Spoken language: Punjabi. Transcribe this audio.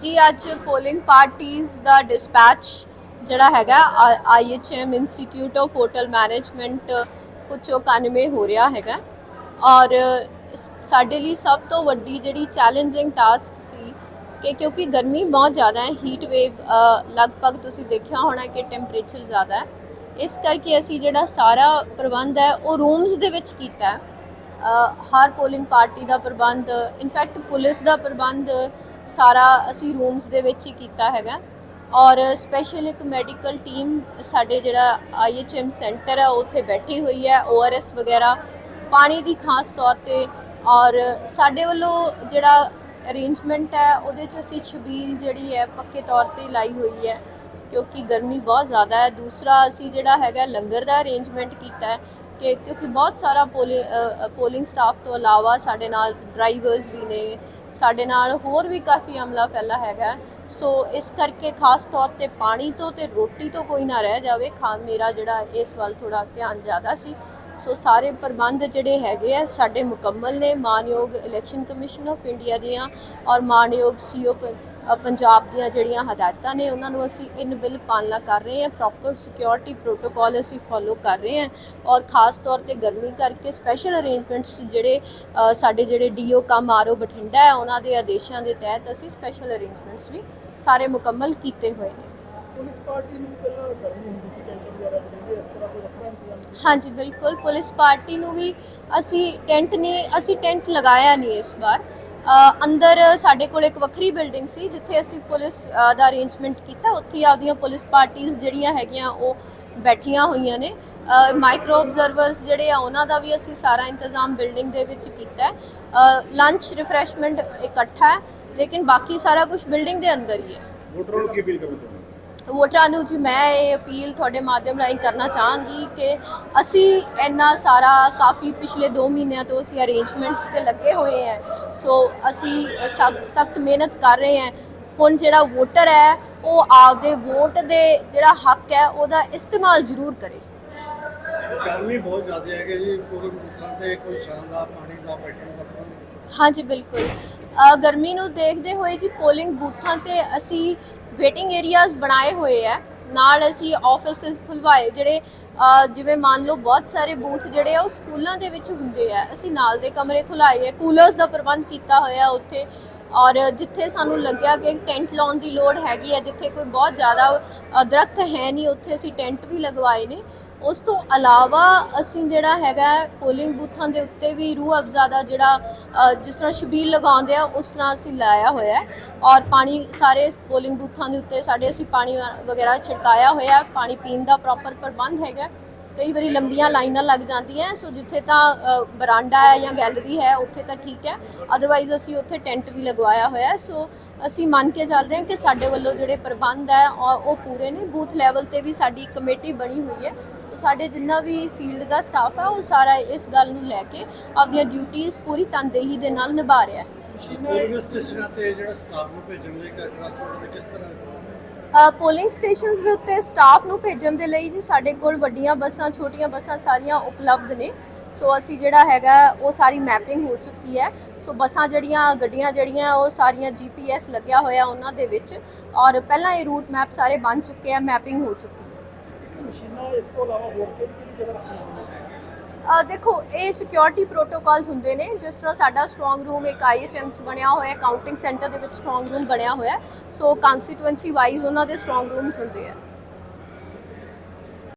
ਜੀ, ਅੱਜ ਪੋਲਿੰਗ ਪਾਰਟੀਆਂ ਦਾ ਡਿਸਪੈਚ ਜਿਹੜਾ ਹੈਗਾ IHM institute of hotel management ਕੁਚੋ ਕਾਨਮੇ ਹੋ ਰਿਹਾ ਹੈਗਾ। ਔਰ ਸਾਡੇ ਲਈ ਸਭ ਤੋਂ ਵੱਡੀ ਜਿਹੜੀ ਚੈਲੰਜਿੰਗ ਟਾਸਕ ਸੀ ਕਿ ਕਿਉਂਕਿ ਗਰਮੀ ਬਹੁਤ ਜ਼ਿਆਦਾ ਹੈ ਹੀਟ ਵੇਵ ਲਗਭਗ ਤੁਸੀਂ ਦੇਖਿਆ ਹੋਣਾ ਕਿ ਟੈਂਪਰੇਚਰ ਜ਼ਿਆਦਾ ਹੈ। ਇਸ ਕਰਕੇ ਅਸੀਂ ਜਿਹੜਾ ਸਾਰਾ ਪ੍ਰਬੰਧ ਹੈ, ਉਹ ਰੂਮਸ ਦੇ ਵਿੱਚ ਕੀਤਾ ਹੈ। ਹਰ ਪੋਲਿੰਗ ਪਾਰਟੀ ਦਾ ਪ੍ਰਬੰਧ ਇਨਫੈਕਟ ਪੁਲਿਸ ਦਾ ਪ੍ਰਬੰਧ ਸਾਰਾ ਅਸੀਂ ਰੂਮਸ ਦੇ ਵਿੱਚ ਹੀ ਕੀਤਾ ਹੈਗਾ। ਔਰ ਸਪੈਸ਼ਲ ਇੱਕ ਮੈਡੀਕਲ ਟੀਮ ਸਾਡੇ ਜਿਹੜਾ ਆਈਐਚਐਮ ਸੈਂਟਰ ਹੈ ਉੱਥੇ ਬੈਠੀ ਹੋਈ ਹੈ ਓਆਰਐਸ ਵਗੈਰਾ, ਪਾਣੀ ਦੀ ਖਾਸ ਤੌਰ ਤੇ। ਔਰ ਸਾਡੇ ਵੱਲੋਂ ਜਿਹੜਾ ਅਰੇਂਜਮੈਂਟ ਹੈ, ਉਹਦੇ 'ਚ ਅਸੀਂ ਛਬੀਲ ਜਿਹੜੀ ਹੈ, ਪੱਕੇ ਤੌਰ ਤੇ ਲਾਈ ਹੋਈ ਹੈ, ਕਿਉਂਕਿ ਗਰਮੀ ਬਹੁਤ ਜ਼ਿਆਦਾ ਹੈ। ਦੂਸਰਾ ਅਸੀਂ ਜਿਹੜਾ ਹੈਗਾ, ਲੰਗਰ ਦਾ ਅਰੇਂਜਮੈਂਟ ਕੀਤਾ ਹੈ ਕਿ, ਕਿਉਂਕਿ ਬਹੁਤ ਸਾਰਾ ਪੋਲਿੰਗ ਸਟਾਫ ਤੋਂ ਇਲਾਵਾ ਸਾਡੇ ਨਾਲ ਡਰਾਈਵਰਸ ਵੀ ਨੇ, ਸਾਡੇ ਨਾਲ ਹੋਰ ਵੀ ਕਾਫੀ ਅਮਲਾ ਫੈਲਾ ਹੈਗਾ। ਸੋ ਇਸ ਕਰਕੇ ਖਾਸ ਤੌਰ ਤੇ ਪਾਣੀ ਤੋਂ ਤੇ ਰੋਟੀ ਤੋਂ ਕੋਈ ਨਾ ਰਹਿ ਜਾਵੇ ਖਾ ਮੇਰਾ ਜਿਹੜਾ ਇਸ ਵੱਲ ਥੋੜਾ ਧਿਆਨ ਜ਼ਿਆਦਾ ਸੀ। ਸੋ ਸਾਰੇ ਪ੍ਰਬੰਧ ਜਿਹੜੇ ਹੈਗੇ ਆ, ਸਾਡੇ ਮੁਕੰਮਲ ਨੇ, ਮਾਨਯੋਗ ਇਲੈਕਸ਼ਨ ਕਮਿਸ਼ਨ ਆਫ ਇੰਡੀਆ ਦੀਆਂ ਔਰ ਮਾਨਯੋਗ ਸੀਓ ਪੰਜਾਬ ਦੀਆਂ ਜਿਹੜੀਆਂ ਹਦਾਇਤਾਂ ਨੇ ਉਹਨਾਂ ਨੂੰ ਅਸੀਂ ਇਨ ਬਿਲ ਪਾਲਣਾ ਕਰ ਰਹੇ ਹਾਂ ਪ੍ਰੋਪਰ ਸਿਕਿਉਰਿਟੀ ਪ੍ਰੋਟੋਕਾਲ ਅਸੀਂ ਫੋਲੋ ਕਰ ਰਹੇ ਹਾਂ ਔਰ ਖਾਸ ਤੌਰ ਤੇ ਗਰਮੀ ਕਰਕੇ ਸਪੈਸ਼ਲ ਅਰੇਂਜਮੈਂਟਸ ਜਿਹੜੇ ਸਾਡੇ ਜਿਹੜੇ ਡੀਓ ਕਮ ਆਰਓ ਬਠਿੰਡਾ ਹੈ ਉਹਨਾਂ ਦੇ ਆਦੇਸ਼ਾਂ ਦੇ ਤਹਿਤ ਅਸੀਂ ਸਪੈਸ਼ਲ ਅਰੇਂਜਮੈਂਟਸ ਵੀ ਸਾਰੇ ਮੁਕੰਮਲ ਕੀਤੇ ਹੋਏ ਨੇ। ਪੁਲਿਸ ਪਾਰਟੀ ਨੂੰ ਪਹਿਲਾਂ ਗਰਮੀ ਹੁੰਦੀ ਸੀ ਟੈਂਟ ਵਗੈਰਾ ਰਹਿੰਦੇ ਇਸ ਤਰ੍ਹਾਂ ਕੋਈ ਵੱਖਰਾ ਇੰਤਜ਼ਾਮ ਹਾਂਜੀ ਬਿਲਕੁਲ। ਪੁਲਿਸ ਪਾਰਟੀ ਨੂੰ ਵੀ ਅਸੀਂ ਟੈਂਟ ਨਹੀਂ ਅਸੀਂ ਟੈਂਟ ਲਗਾਇਆ ਨਹੀਂ ਇਸ ਵਾਰ। ਅੰਦਰ ਸਾਡੇ ਕੋਲ ਇੱਕ ਵੱਖਰੀ ਬਿਲਡਿੰਗ ਸੀ, ਜਿੱਥੇ ਅਸੀਂ ਪੁਲਿਸ ਦਾ ਅਰੇਂਜਮੈਂਟ ਕੀਤਾ। ਉੱਥੇ ਹੀ ਆਪਦੀਆਂ ਪੁਲਿਸ ਪਾਰਟੀਆਂ ਜਿਹੜੀਆਂ ਹੈਗੀਆਂ, ਉਹ ਬੈਠੀਆਂ ਹੋਈਆਂ ਨੇ। ਮਾਈਕਰੋ ਆਬਜ਼ਰਵਰਸ ਜਿਹੜੇ ਆ, ਉਹਨਾਂ ਦਾ ਵੀ ਅਸੀਂ ਸਾਰਾ ਇੰਤਜ਼ਾਮ ਬਿਲਡਿੰਗ ਦੇ ਵਿੱਚ ਕੀਤਾ। ਹੈ ਲੰਚ ਰਿਫਰੈਸ਼ਮੈਂਟ ਇਕੱਠਾ ਹੈ, ਲੇਕਿਨ ਬਾਕੀ ਸਾਰਾ ਕੁਝ ਬਿਲਡਿੰਗ ਦੇ ਅੰਦਰ ਹੀ ਹੈ। ਵੋਟਰਾਂ ਨੂੰ ਕੀ ਅਪੀਲ ਕਰਨਾ ਚਾਹੁੰਦੇ ਵੋਟਰਾਂ ਨੂੰ ਜੀ, ਮੈਂ ਇਹ ਅਪੀਲ ਤੁਹਾਡੇ ਮਾਧਿਅਮ ਰਾਹੀਂ ਕਰਨਾ ਚਾਹਾਂਗੀ ਕਿ ਅਸੀਂ ਇੰਨਾ ਸਾਰਾ ਕਾਫੀ ਪਿਛਲੇ 2 ਮਹੀਨਿਆਂ ਤੋਂ ਅਸੀਂ ਅਰੇਂਜਮੈਂਟਸ ਤੇ ਲੱਗੇ ਹੋਏ ਹਾਂ। ਸੋ ਅਸੀਂ ਸਖਤ ਮਿਹਨਤ ਕਰ ਰਹੇ ਹਾਂ। ਹੁਣ ਜਿਹੜਾ ਵੋਟਰ ਹੈ, ਉਹ ਆਪਦੇ ਵੋਟ ਦੇ ਜਿਹੜਾ ਹੱਕ ਹੈ, ਉਹਦਾ ਇਸਤੇਮਾਲ ਜ਼ਰੂਰ ਕਰੇ। ਗਰਮੀ ਬਹੁਤ ਜ਼ਿਆਦਾ ਹੈ ਕਿ ਜੀ, ਪੂਰੀ ਬੂਥਾਂ ਤੇ ਕੋਈ ਸ਼ਾਨਦਾਰ ਪਾਣੀ ਦਾ ਬੈਠਣ ਦਾ ਪ੍ਰਬੰਧ ਹਾਂਜੀ, ਬਿਲਕੁਲ। ਗਰਮੀ ਨੂੰ ਦੇਖਦੇ ਹੋਏ ਜੀ ਪੋਲਿੰਗ ਬੂਥਾਂ ਤੇ ਅਸੀਂ ਵੇਟਿੰਗ ਏਰੀਆਜ਼ ਬਣਾਏ ਹੋਏ ਆ। ਨਾਲ ਅਸੀਂ ਆਫਿਸਿਸ ਖੁਲਵਾਏ, ਜਿਹੜੇ ਜਿਵੇਂ ਮੰਨ ਲਓ ਬਹੁਤ ਸਾਰੇ ਬੂਥ ਜਿਹੜੇ ਆ, ਉਹ ਸਕੂਲਾਂ ਦੇ ਵਿੱਚ ਹੁੰਦੇ ਆ। ਅਸੀਂ ਨਾਲ ਦੇ ਕਮਰੇ ਖੁਲਾਏ ਆ ਕੂਲਰਸ ਦਾ ਪ੍ਰਬੰਧ ਕੀਤਾ ਹੋਇਆ ਉੱਥੇ। ਔਰ ਜਿੱਥੇ ਸਾਨੂੰ ਲੱਗਿਆ ਕਿ ਟੈਂਟ ਲਾਉਣ ਦੀ ਲੋੜ ਹੈਗੀ ਹੈ ਜਿੱਥੇ ਕੋਈ ਬਹੁਤ ਜ਼ਿਆਦਾ ਦਰਖਤ ਹੈ ਨਹੀਂ, ਉੱਥੇ ਅਸੀਂ ਟੈਂਟ ਵੀ ਲਗਵਾਏ ਨੇ। ਉਸ ਤੋਂ ਇਲਾਵਾ ਅਸੀਂ ਜਿਹੜਾ ਹੈਗਾ ਪੋਲਿੰਗ ਬੂਥਾਂ ਦੇ ਉੱਤੇ ਵੀ ਰੂਹ ਅਫਜ਼ਾ ਦਾ ਜਿਹੜਾ ਜਿਸ ਤਰ੍ਹਾਂ ਸ਼ਬੀਲ ਲਗਾਉਂਦੇ ਆ, ਉਸ ਤਰ੍ਹਾਂ ਅਸੀਂ ਲਾਇਆ ਹੋਇਆ ਹੈ। ਔਰ ਪਾਣੀ ਸਾਰੇ ਪੋਲਿੰਗ ਬੂਥਾਂ ਦੇ ਉੱਤੇ ਸਾਡੇ ਅਸੀਂ ਪਾਣੀ ਵਗੈਰਾ ਛਿੜਕਾਇਆ ਹੋਇਆ ਪਾਣੀ ਪੀਣ ਦਾ ਪ੍ਰੋਪਰ ਪ੍ਰਬੰਧ ਹੈਗਾ ਕਈ ਵਾਰੀ ਲੰਬੀਆਂ ਲਾਈਨਾਂ ਲੱਗ ਜਾਂਦੀਆਂ ਸੋ ਜਿੱਥੇ ਤਾਂ ਬਰਾਂਡਾ ਹੈ ਜਾਂ ਗੈਲਰੀ ਹੈ, ਉੱਥੇ ਤਾਂ ਠੀਕ ਹੈ। ਅਦਰਵਾਈਜ਼ ਅਸੀਂ ਉੱਥੇ ਟੈਂਟ ਵੀ ਲਗਵਾਇਆ ਹੋਇਆ ਸੋ ਅਸੀਂ ਮੰਨ ਕੇ ਚੱਲਦੇ ਹਾਂ ਕਿ ਸਾਡੇ ਵੱਲੋਂ ਜਿਹੜੇ ਪ੍ਰਬੰਧ ਹੈ ਔਰ ਉਹ ਪੂਰੇ ਨੇ। ਬੂਥ ਲੈਵਲ ਤੇ ਵੀ ਸਾਡੀ ਕਮੇਟੀ ਬਣੀ ਹੋਈ ਹੈ। ਸਾਡੇ ਜਿੰਨਾ ਵੀ ਫੀਲਡ ਦਾ ਸਟਾਫ ਹੈ ਉਹ ਸਾਰਾ ਇਸ ਗੱਲ ਨੂੰ ਲੈ ਕੇ ਆਪਣੀਆਂ ਡਿਊਟੀਆਂ ਪੂਰੀ ਤਨਦੇਹੀ ਦੇ ਨਾਲ ਨਿਭਾ ਰਿਹਾ ਹੈ। ਪੋਲਿੰਗ ਸਟੇਸ਼ਨਾਂ ਤੇ ਜਿਹੜਾ ਸਟਾਫ ਨੂੰ ਭੇਜਣ ਲਈ ਦੇ ਕਿਸ ਤਰ੍ਹਾਂ ਦਾ ਅ, ਪੋਲਿੰਗ ਸਟੇਸ਼ਨਸ ਦੇ ਉੱਤੇ ਸਟਾਫ ਨੂੰ ਭੇਜਣ ਦੇ ਲਈ ਜੀ ਸਾਡੇ ਕੋਲ ਵੱਡੀਆਂ ਬੱਸਾਂ ਛੋਟੀਆਂ ਬੱਸਾਂ ਸਾਰੀਆਂ ਉਪਲਬਧ ਨੇ। ਸੋ ਅਸੀਂ ਜਿਹੜਾ ਹੈਗਾ ਉਹ ਸਾਰੀ ਮੈਪਿੰਗ ਹੋ ਚੁੱਕੀ ਹੈ। ਸੋ ਬੱਸਾਂ ਜਿਹੜੀਆਂ ਗੱਡੀਆਂ ਜਿਹੜੀਆਂ ਉਹ ਸਾਰੀਆਂ ਜੀਪੀਐਸ ਲੱਗਿਆ ਹੋਇਆ ਉਹਨਾਂ ਦੇ ਵਿੱਚ। ਔਰ ਪਹਿਲਾਂ ਇਹ ਰੂਟ ਮੈਪ ਸਾਰੇ ਬਣ ਚੁੱਕੇ ਆ ਮੈਪਿੰਗ ਹੋ ਚੁੱਕੀ ਮਸ਼ੀਨਾਂ ਇਸ ਤੋਂ ਇਲਾਵਾ ਹੋਰ ਕਿਹੜੀ ਕਿਹੜੀ ਜਗ੍ਹਾ ਰੱਖੀਆਂ ਦੇਖੋ, ਇਹ ਸਿਕਿਉਰਿਟੀ ਪ੍ਰੋਟੋਕਾਲਸ ਹੁੰਦੇ ਨੇ, ਜਿਸ ਤਰ੍ਹਾਂ ਸਾਡਾ ਸਟਰੋਂਗ ਰੂਮ ਇੱਕ ਆਈਐਚਐਮ ਚ ਬਣਿਆ ਹੋਇਆ ਹੈ ਕਾਊਂਟਿੰਗ ਸੈਂਟਰ ਦੇ ਵਿੱਚ ਸਟਰੋਂਗ ਰੂਮ ਬਣਿਆ ਹੋਇਆ ਸੋ ਕਨਸਟੀਟੂਐਂਸੀ ਵਾਈਜ਼ ਉਹਨਾਂ ਦੇ ਸਟਰੋਂਗ ਰੂਮਸ ਹੁੰਦੇ ਆ।